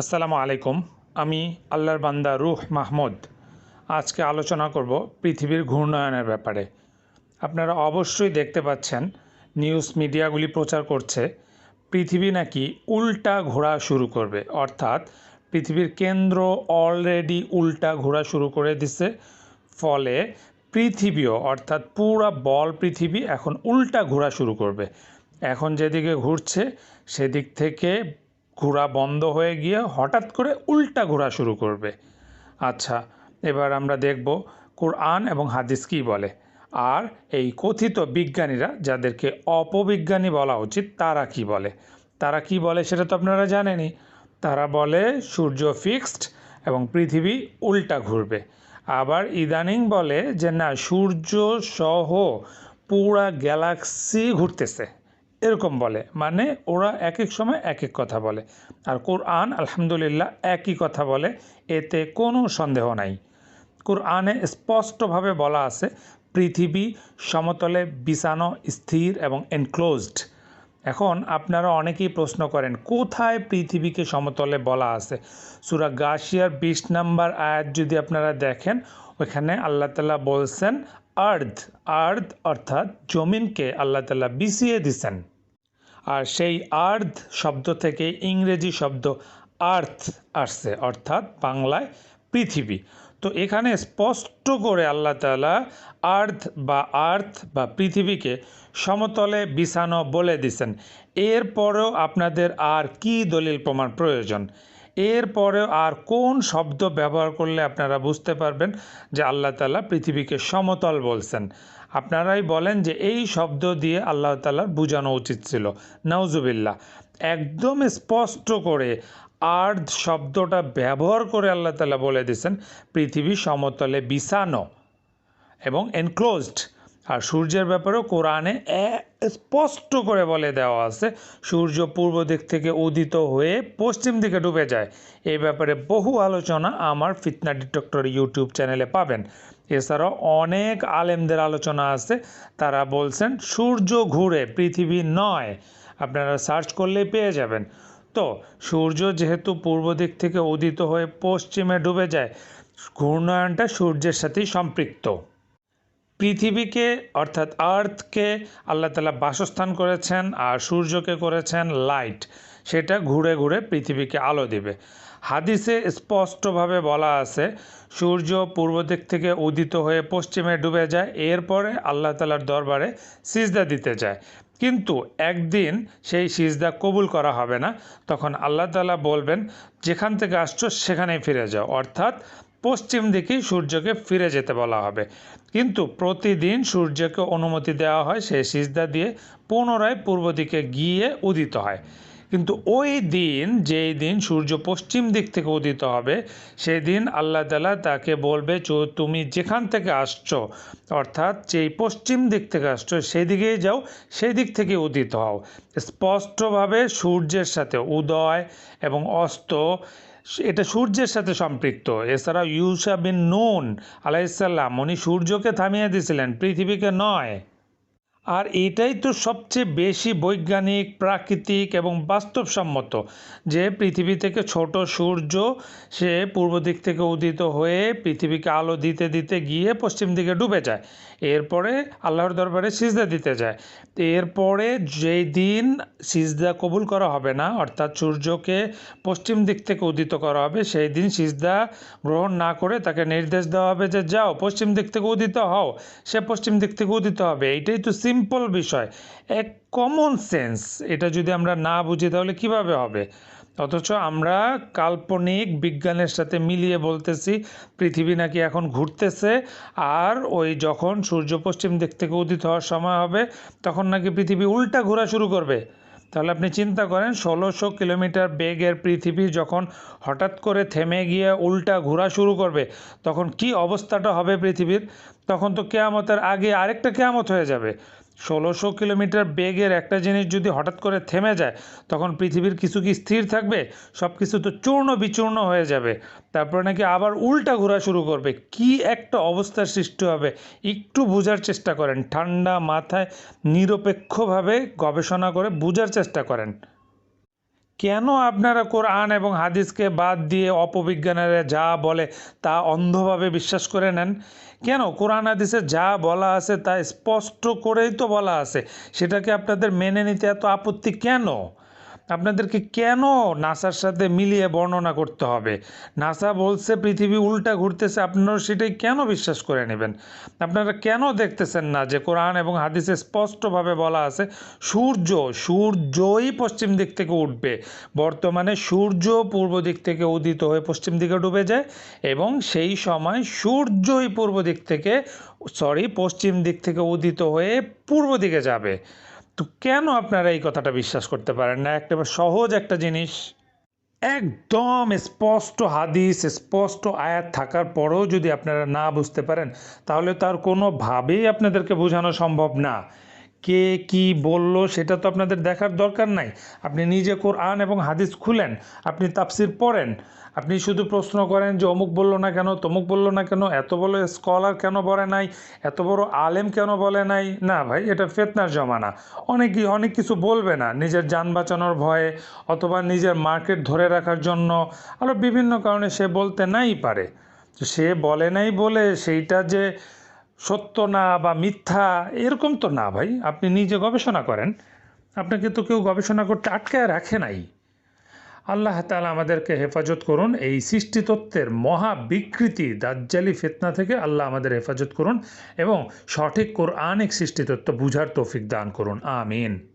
আসসালামু আলাইকুম। আমি আল্লাহর বান্দা রুহ মাহমুদ। আজকে আলোচনা করব পৃথিবীর ঘূর্ণায়নের ব্যাপারে। আপনারা অবশ্যই দেখতে পাচ্ছেন, নিউজ মিডিয়াগুলি প্রচার করছে, পৃথিবী নাকি উল্টা ঘোরা শুরু করবে। অর্থাৎ পৃথিবীর কেন্দ্র অলরেডি উল্টা ঘোরা শুরু করে দিছে। ফলে পৃথিবীও, অর্থাৎ পুরা বল পৃথিবী এখন উল্টা ঘোরা শুরু করবে। এখন যেদিকে ঘুরছে, সেদিক থেকে ঘোরা বন্ধ হয়ে গিয়ে হঠাৎ করে উল্টা ঘোরা শুরু করবে। আচ্ছা এবার আমরা দেখব কোরআন এবং হাদিস কী বলে। আর এই কথিত বিজ্ঞানীরা যাদেরকে অপবিজ্ঞানী বলা উচিত, তারা কি বলে? তারা কি বলে সেটা তো আপনারা জানেনই। তারা বলে, সূর্য ফিক্সড এবং পৃথিবী উল্টা ঘুরবে। আবার ইদানিং বলে যে, না, সূর্য সহ পুরা গ্যালাক্সি ঘুরতেছে। এরকম বলে। মানে ওরা এক এক সময় এক এক কথা বলে। আর কোরআন, আলহামদুলিল্লাহ, একই কথা বলে। এতে কোনো সন্দেহ নাই। কোরআনে স্পষ্টভাবে বলা আছে, পৃথিবী সমতলে বিছানো, স্থির এবং এনক্লোজড এখন আপনারা অনেকেই প্রশ্ন করেন, কোথায় পৃথিবীকে সমতলে বলা আছে? সুরা গাশিয়ার বিশ নাম্বার আয়াত যদি আপনারা দেখেন ওইখানে আল্লাহ তালা বলছেন, আর্থ। আর্থ অর্থাৎ জমিনকে আল্লাহ তালা বিছিয়ে দিছেন। আর সেই আর্থ শব্দ থেকে ইংরেজি শব্দ আর্থ আসছে, অর্থাৎ বাংলায় পৃথিবী। তো এখানে স্পষ্ট করে আল্লাহ তালা আর্থ বা আর্থ বা পৃথিবীকে সমতলে বিছানো বলে দিছেন। এরপরেও আপনাদের আর কি দলিল প্রমাণ প্রয়োজন? এরপরেও আর কোন শব্দ ব্যবহার করলে আপনারা বুঝতে পারবেন যে আল্লাহ তালা পৃথিবীকে সমতল বলছেন? আপনারাই বলেন যে এই শব্দ দিয়ে আল্লাহ তালার বোঝানো উচিত ছিল। নাউজুবিল্লাহ। একদম স্পষ্ট করে আর্ধ শব্দটা ব্যবহার করে আল্লাহ তালা বলে দিয়েছেন, পৃথিবী সমতলে বিছানো এবং এনক্লোজড আর সূর্যের ব্যাপারেও কোরআনে স্পষ্ট করে বলে দেওয়া আছে, সূর্য পূর্ব দিক থেকে উদিত হয়ে পশ্চিম দিকে ডুবে যায়। এই ব্যাপারে বহু আলোচনা আমার ফিতনা ডিটেক্টর ইউটিউব চ্যানেলে পাবেন। এছাড়াও অনেক আলেমদের আলোচনা আছে। তারা বলছেন, সূর্য ঘুরে পৃথিবী নয়। আপনারা সার্চ করলেই পেয়ে যাবেন। তো, সূর্য যেহেতু পূর্ব দিক থেকে উদিত হয়ে পশ্চিমে ডুবে যায়, ঘূর্ণায়নটা সূর্যের সাথেই সম্পৃক্ত। পৃথিবীকে, অর্থাৎ আর্থকে আল্লাহ তালা বাসস্থান করেছেন আর সূর্যকে করেছেন লাইট সেটা ঘুরে ঘুরে পৃথিবীকে আলো দিবে। হাদিসে স্পষ্টভাবে বলা আছে, সূর্য পূর্ব দিক থেকে উদিত হয়ে পশ্চিমে ডুবে যায়, এরপরে আল্লাহ তালার দরবারে সিজদা দিতে যায়। কিন্তু একদিন সেই সিজদা কবুল করা হবে না। তখন আল্লাহ তালা বলবেন, যেখান থেকে আসছো সেখানেই ফিরে যাও। অর্থাৎ পশ্চিম দিকেই সূর্যকে ফিরে যেতে বলা হবে। কিন্তু প্রতিদিন সূর্যকে অনুমতি দেওয়া হয় সেই সিজদা দিয়ে পুনরায় পূর্ব দিকে গিয়ে উদিত হয়। কিন্তু ওই দিন, যেই দিন সূর্য পশ্চিম দিক থেকে উদিত হবে, সেই দিন আল্লাহ তালা তাকে বলবে, "চো- তুমি যেখান থেকে আসছো, অর্থাৎ যেই পশ্চিম দিক থেকে আসছো, সেই দিকেই যাও, সেই দিক থেকে উদিত হও। স্পষ্টভাবে সূর্যের সাথে উদয় এবং অস্ত, এটা সূর্যের সাথে সম্পৃক্ত। এছাড়াও ইউসা বিন নুন আলাইসাল্লাম উনি সূর্যকে থামিয়ে দিয়েছিলেন, পৃথিবীকে নয়। আর এটাই তো সবচেয়ে বেশি বৈজ্ঞানিক, প্রাকৃতিক এবং বাস্তবসম্মত যে পৃথিবী থেকে ছোট সূর্য, সে পূর্ব দিক থেকে উদিত হয়ে পৃথিবীকে আলো দিতে দিতে গিয়ে পশ্চিম দিকে ডুবে যায়। এরপরে আল্লাহর দরবারে সিজদা দিতে যায়। এরপরে যেই দিন সিজদা কবুল করা হবে না, অর্থাৎ সূর্যকে পশ্চিম দিক থেকে উদিত করা হবে, সেই দিন সিজদা গ্রহণ না করে তাকে নির্দেশ দেওয়া হবে যে যাও, পশ্চিম দিক থেকে উদিত হও, সে পশ্চিম দিক থেকে উদিত হবে। এইটাই তো সিম্পল বিষয়। এক কমন সেন্স এটা যদি আমরা না বুঝি তাহলে কীভাবে হবে? অথচ আমরা কাল্পনিক বিজ্ঞানের সাথে মিলিয়ে বলতেছি, পৃথিবী নাকি এখন ঘুরতেছে, আর ওই যখন সূর্য পশ্চিম দিক থেকে উদিত হওয়ার সময় হবে, তখন নাকি পৃথিবী উল্টা ঘোরা শুরু করবে। তাহলে আপনি চিন্তা করেন, ষোলোশো কিলোমিটার বেগের পৃথিবী যখন হঠাৎ করে থেমে গিয়ে উল্টা ঘোরা শুরু করবে, তখন কি অবস্থাটা হবে পৃথিবীর? তখন তো কেয়ামতের আগে আরেকটা কেয়ামত হয়ে যাবে। ষোলোশো কিলোমিটার বেগের একটা জিনিস যদি হঠাৎ করে থেমে যায়, তখন পৃথিবীর কিছু কি স্থির থাকবে? সব কিছু তো চূর্ণ বিচূর্ণ হয়ে যাবে। তারপরে নাকি আবার উল্টা ঘোরা শুরু করবে। কি একটা অবস্থার সৃষ্টি হবে? একটু বোঝার চেষ্টা করেন। ঠান্ডা মাথায় নিরপেক্ষভাবে গবেষণা করে বোঝার চেষ্টা করেন। কেন আপনারা কোরআন এবং হাদিসকে বাদ দিয়ে অপবিজ্ঞানীরা যা বলে তা অন্ধভাবে বিশ্বাস করে নেন? কেন? কোরআন হাদিসে যা বলা আছে তা স্পষ্ট করেই তো বলা আছে। সেটাকে আপনাদের মেনে নিতে এত আপত্তি কেন? আপনাদেরকে কেন নাসার সাথে মিলিয়ে বর্ণনা করতে হবে? নাসা বলছে, পৃথিবী উল্টা ঘুরতেছে আপনারা সেটাই কেন বিশ্বাস করে নেবেন? আপনারা কেন দেখতেছেন না যে কোরআন এবং হাদিসে স্পষ্টভাবে বলা আছে, সূর্য, সূর্যই পশ্চিম দিক থেকে উঠবে। বর্তমানে সূর্য পূর্ব দিক থেকে উদিত হয়ে পশ্চিম দিকে ডুবে যায় এবং সেই সময় সূর্যই পূর্ব দিক থেকে সরি পশ্চিম দিক থেকে উদিত হয়ে পূর্ব দিকে যাবে। তো কেন আপনারা এই কথাটা বিশ্বাস করতে পারেন না? একটা সহজ একটা জিনিস। একদম স্পষ্ট হাদিস, স্পষ্ট আয়াত থাকার পরেও যদি আপনারা না বুঝতে পারেন, তাহলে তার কোনোভাবেই আপনাদেরকে বোঝানো সম্ভব না। কে কি বলল সেটা তো আপনাদের দেখার দরকার নাই। আপনি নিজে কোরআন এবং হাদিস খুলেন, আপনি তাফসির পড়েন, আপনি শুধু প্রশ্ন করেন যে অমুক বলল না কেন, তমুক বলল না কেন, এত বড় স্কলার কেন বলে নাই, এত বড় আলেম কেন বলে নাই? না ভাই, এটা ফেতনার জমানা। অনেকেই অনেক কিছু বলবে না নিজের যান বাঁচানোর ভয়ে অথবা নিজের মার্কেট ধরে রাখার জন্য। আরও বিভিন্ন কারণে সে বলতে নাই পারে। সে বলে নাই বলে সেইটা যে সত্য না বা মিথ্যা, এরকম তো না ভাই। আপনি নিজে গবেষণা করেন। আপনাকে তো কেউ গবেষণা করতে আটকায় রাখে নাই। আল্লাহ তালা আমাদেরকে হেফাজত করুন। এই সৃষ্টি তত্ত্বের মহা বিকৃতি, দাজ্জালি ফেতনা থেকে আল্লাহ আমাদের হেফাজত করুন এবং সঠিক কোরআনিক সৃষ্টি তত্ত্ব বুঝার তৌফিক দান করুন। আমিন।